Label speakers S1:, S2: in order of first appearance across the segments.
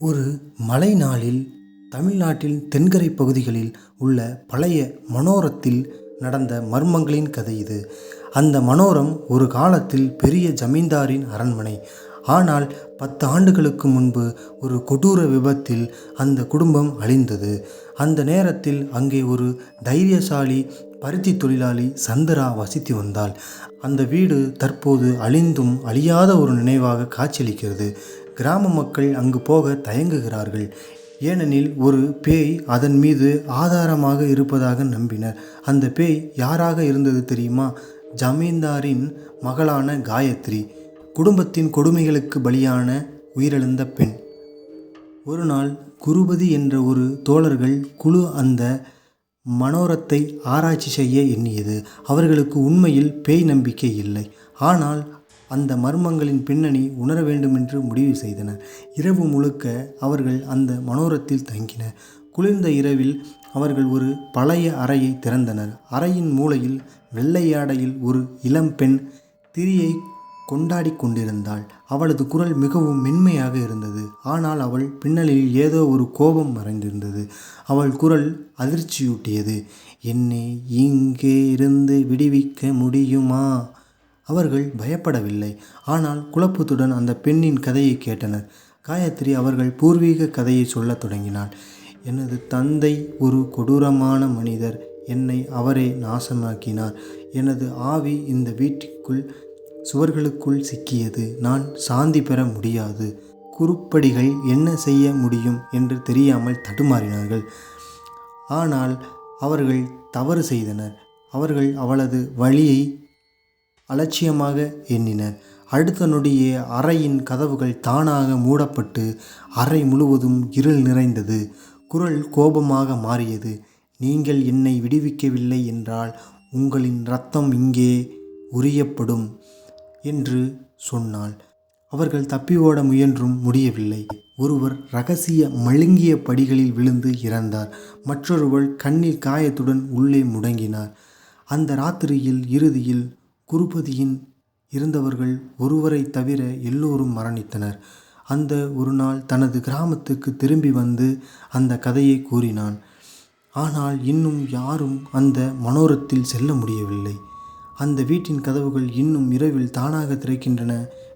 S1: ஒரு மழை நாளில் தமிழ்நாட்டில் தென்கரை பகுதிகளில் உள்ள பழைய மனோரத்தில் நடந்த மர்மங்களின் கதை இது. அந்த மனோரம் ஒரு காலத்தில் பெரிய ஜமீன்தாரின் அரண்மனை. ஆனால் பத்து ஆண்டுகளுக்கு முன்பு ஒரு கொடூர விபத்தில் அந்த குடும்பம் அழிந்தது. அந்த நேரத்தில் அங்கே ஒரு தைரியசாலி பருத்தி தொழிலாளி சந்திரா வசித்து வந்தாள். அந்த வீடு தற்போது அழிந்தும் அழியாத ஒரு நினைவாக காட்சியளிக்கிறது. கிராம மக்கள் அங்கு போக தயங்குகிறார்கள். ஏனெனில் ஒரு பேய் அதன் மீது ஆதாரமாக இருப்பதாக நம்பினர். அந்த பேய் யாராக இருந்தது தெரியுமா? ஜமீன்தாரின் மகளான காயத்ரி குடும்பத்தின் கொடுமைகளுக்கு பலியான உயிரிழந்த பெண். ஒரு நாள் குருபதி என்ற ஒரு தோழர்கள் குழு அந்த மனோரத்தை ஆராய்ச்சி செய்ய எண்ணியது. அவர்களுக்கு உண்மையில் பேய் நம்பிக்கை இல்லை. ஆனால் அந்த மர்மங்களின் பின்னணி உணர வேண்டுமென்று முடிவு செய்தனர் இரவு முழுக்க அவர்கள் அந்த மனோரத்தில் தங்கினர் குளிர்ந்த இரவில் அவர்கள் ஒரு பழைய அறையை திறந்தனர். அறையின் மூலையில் வெள்ளையாடையில் ஒரு இளம் பெண் திரியை கொண்டாடி கொண்டிருந்தாள். அவளது குரல் மிகவும் மென்மையாக இருந்தது. ஆனால் அவள் பின்னலில் ஏதோ ஒரு கோபம் மறைந்திருந்தது. அவள் குரல் அதிர்ச்சியூட்டியது. என்னை இங்கே இருந்து விடுவிக்க முடியுமா? அவர்கள் பயப்படவில்லை. ஆனால் குழப்பத்துடன் அந்த பெண்ணின் கதையை கேட்டனர். காயத்ரி அவர்கள் பூர்வீக கதையை சொல்லத் தொடங்கினாள். எனது தந்தை ஒரு கொடூரமான மனிதர். என்னை அவரே நாசமாக்கினார். எனது ஆவி இந்த வீட்டிற்குள் சுவர்களுக்குள் சிக்கியது. நான் சாந்தி பெற முடியாது. குறுப்படிகள் என்ன செய்ய முடியும் என்று தெரியாமல் தடுமாறினார்கள். ஆனால் அவர்கள் தவறு செய்தனர். அவர்கள் அவளது வழியை அலட்சியமாக எண்ணினர் அடுத்த நொடியே அறையின் கதவுகள் தானாக மூடப்பட்டு அறை முழுவதும் இருள் நிறைந்தது. குரல் கோபமாக மாறியது. நீங்கள் என்னை விடுவிக்கவில்லை என்றால் உங்களின் ரத்தம் இங்கே உரியப்படும் என்று சொன்னாள். அவர்கள் தப்பி ஓட முயன்றும் முடியவில்லை. ஒருவர் ரகசிய மழுங்கிய படிகளில் விழுந்து இறந்தார். மற்றொருவர் கண்ணில் காயத்துடன் உள்ளே முடங்கினார். அந்த ராத்திரியில் இறுதியில் குருபதியின் இருந்தவர்கள் ஒருவரை தவிர எல்லோரும் மரணித்தனர். அந்த ஒரு நாள் தனது கிராமத்துக்கு திரும்பி வந்து அந்த கதையை கூறினான். ஆனால் இன்னும் யாரும் அந்த மனோரத்தில் செல்ல முடியவில்லை. அந்த வீட்டின் கதவுகள் இன்னும் இரவில் தானாக திறக்கின்றன.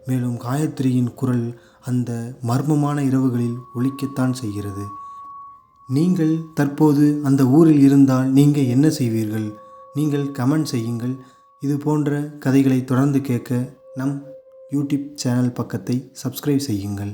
S1: மேலும் காயத்ரியின் குரல் அந்த மர்மமான இரவுகளில் ஒழிக்கத்தான் செய்கிறது. நீங்கள் தற்போது அந்த ஊரில் இருந்தால் நீங்கள் என்ன செய்வீர்கள்? நீங்கள் கமெண்ட் செய்யுங்கள். இது போன்ற கதைகளை தொடர்ந்து கேட்க நம் யூடியூப் சேனல் பக்கத்தை சப்ஸ்கிரைப் செய்யுங்கள்.